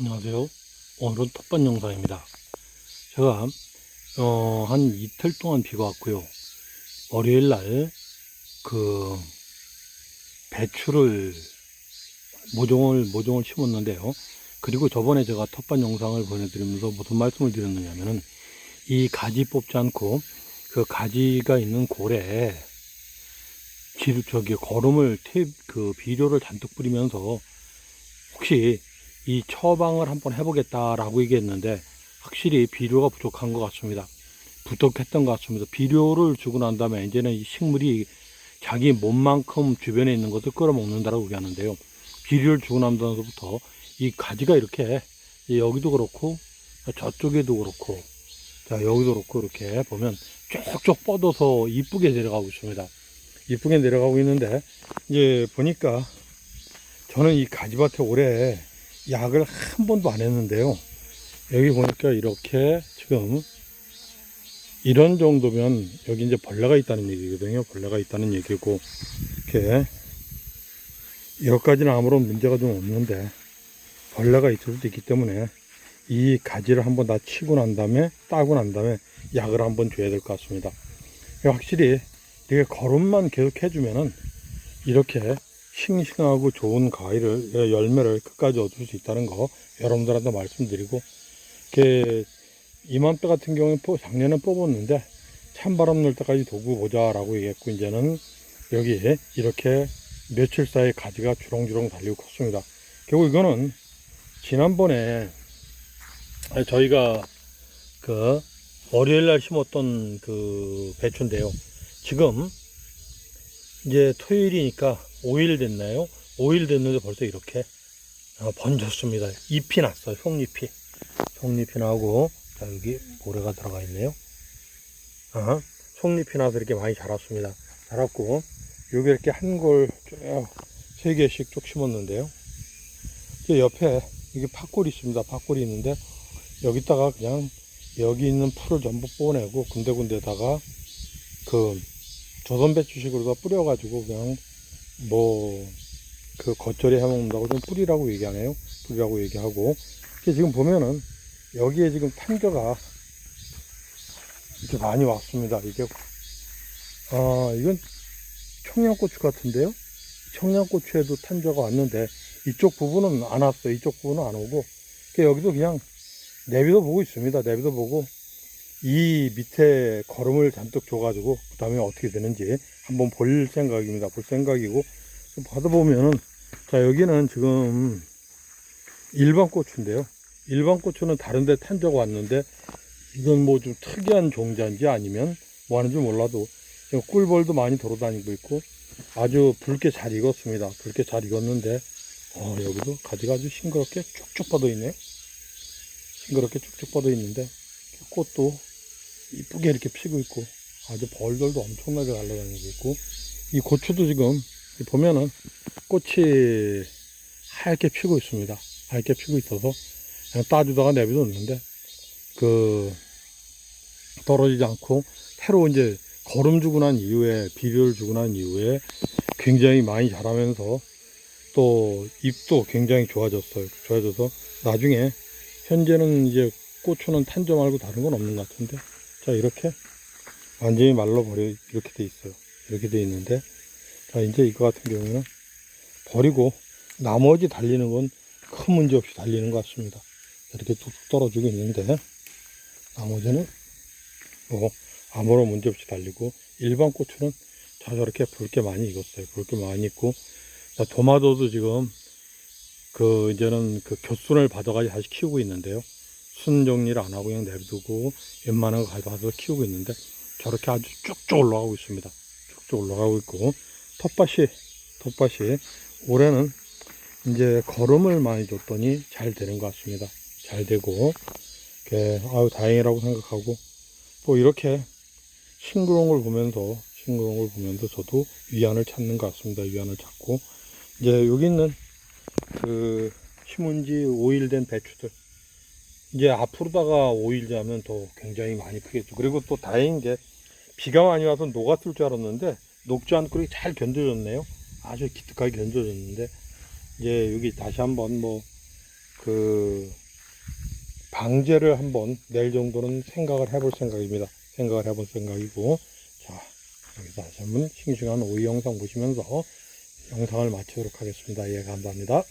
안녕하세요. 오늘은 텃밭 영상입니다. 제가 어, 한 이틀 동안 비가 왔고요. 월요일 날 그 배추를 모종을 모종을 심었는데요. 그리고 저번에 제가 텃밭 영상을 보내드리면서 무슨 말씀을 드렸느냐면은 이 가지 뽑지 않고 그 가지가 있는 골에 지 저기 거름을 테이프 그 비료를 잔뜩 뿌리면서 혹시 이 처방을 한번 해보겠다라고 얘기했는데 확실히 비료가 부족한 것 같습니다. 부족했던 것 같습니다. 비료를 주고 난 다음에 이제는 이 식물이 자기 몸만큼 주변에 있는 것을 끌어먹는다라고 얘기하는데요. 비료를 주고 난 다음부터 이 가지가 이렇게 여기도 그렇고 저쪽에도 그렇고 자 여기도 그렇고 이렇게 보면 쭉쭉 뻗어서 이쁘게 내려가고 있습니다. 이쁘게 내려가고 있는데 이제 보니까 저는 이 가지밭에 올해 약을 한 번도 안 했는데요. 여기 보니까 이렇게 지금 이런 정도면 여기 이제 벌레가 있다는 얘기거든요. 벌레가 있다는 얘기고 이렇게 여기까지는 아무런 문제가 좀 없는데 벌레가 있을 수도 있기 때문에 이 가지를 한번 다 치고 난 다음에 따고 난 다음에 약을 한번 줘야 될 것 같습니다. 확실히 이렇게 거름만 계속 해주면은 이렇게 싱싱하고 좋은 과일을 예, 열매를 끝까지 얻을 수 있다는 거 여러분들한테 말씀드리고 이맘때 같은 경우에 뽑- 작년에 뽑았는데 찬바람 날 때까지 두고 보자라고 얘기했고 이제는 여기 이렇게 며칠 사이에 가지가 주렁주렁 달리고 컸습니다. 결국 이거는 지난번에 저희가 그 월요일 날 심었던 그 배추인데요. 지금 이제 토요일이니까 5일 됐나요? 5일 됐는데 벌써 이렇게 어, 번졌습니다. 잎이 났어요. 속잎이. 속잎이 나고 자 여기 모래가 들어가 있네요. 아, 속잎이 나서 이렇게 많이 자랐습니다. 자랐고 여기 이렇게 한골쭉세 개씩 쭉 심었는데요. 이 옆에 이게 팥골이 있습니다. 팥골이 있는데 여기다가 그냥 여기 있는 풀을 전부 뽑아내고 군데군데다가 그 조선배추식으로 다 뿌려가지고 그냥 뭐 그 겉절이 해먹는다고 좀 뿌리라고 얘기하네요. 뿌리라고 얘기하고 지금 보면은 여기에 지금 탄저가 이렇게 많이 왔습니다. 이게 아 이건 청양고추 같은데요. 청양고추에도 탄저가 왔는데 이쪽 부분은 안 왔어요. 이쪽 부분은 안 오고 여기도 그냥 내비도 보고 있습니다. 내비도 보고 이 밑에 걸음을 잔뜩 줘가지고 그 다음에 어떻게 되는지 한번 볼 생각입니다. 볼 생각이고 받아보면은 자 여기는 지금 일반 고추인데요. 일반 고추는 다른데 탄저가 왔는데 이건 뭐 좀 특이한 종자인지 아니면 뭐 하는지 몰라도 꿀벌도 많이 돌아다니고 있고 아주 붉게 잘 익었습니다. 붉게 잘 익었는데 어, 여기도 가지가 아주 싱그럽게 쭉쭉 뻗어 있네요. 싱그럽게 쭉쭉 뻗어 있는데 꽃도 이쁘게 이렇게 피고 있고 아주 벌들도 엄청나게 날아다니고 있고 이 고추도 지금 보면은 꽃이 하얗게 피고 있습니다. 하얗게 피고 있어서 그냥 따주다가 내비뒀는데 그 떨어지지 않고 새로 이제 거름 주고 난 이후에 비료를 주고 난 이후에 굉장히 많이 자라면서 또 잎도 굉장히 좋아졌어요. 좋아져서 나중에 현재는 이제 고추는 탄저 말고 다른 건 없는 것 같은데 자 이렇게 완전히 말라버려 이렇게 돼 있어요. 이렇게 돼 있는데 자 이제 이거 같은 경우에는 버리고 나머지 달리는 건 큰 문제 없이 달리는 것 같습니다. 이렇게 뚝뚝 떨어지고 있는데 나머지는 뭐 아무런 문제 없이 달리고 일반 고추는 자 저렇게 붉게 많이 익었어요. 붉게 많이 익고 자, 도마도도 지금 그 이제는 그 교순을 받아가지고 다시 키우고 있는데요. 순 정리를 안 하고 그냥 내두고 웬만한 거 가져와서 키우고 있는데 저렇게 아주 쭉쭉 올라가고 있습니다. 쭉쭉 올라가고 있고 텃밭이 텃밭이 올해는 이제 거름을 많이 줬더니 잘 되는 것 같습니다. 잘 되고 이렇게 아유 다행이라고 생각하고 또 이렇게 싱그러운 걸 보면서 싱그러운 걸 보면서 저도 위안을 찾는 것 같습니다. 위안을 찾고 이제 여기 있는 그 심은 지 5일 된 배추들 이제 앞으로다가 오일 자면 더 굉장히 많이 크겠죠. 그리고 또 다행인 게 비가 많이 와서 녹았을 줄 알았는데 녹지 않고 이렇게 잘 견뎌졌네요. 아주 기특하게 견뎌졌는데 이제 여기 다시 한번 뭐 그 방제를 한번 낼 정도는 생각을 해볼 생각입니다. 생각을 해볼 생각이고 자 여기서 다시 한번 싱싱한 오이 영상 보시면서 영상을 마치도록 하겠습니다. 예 감사합니다.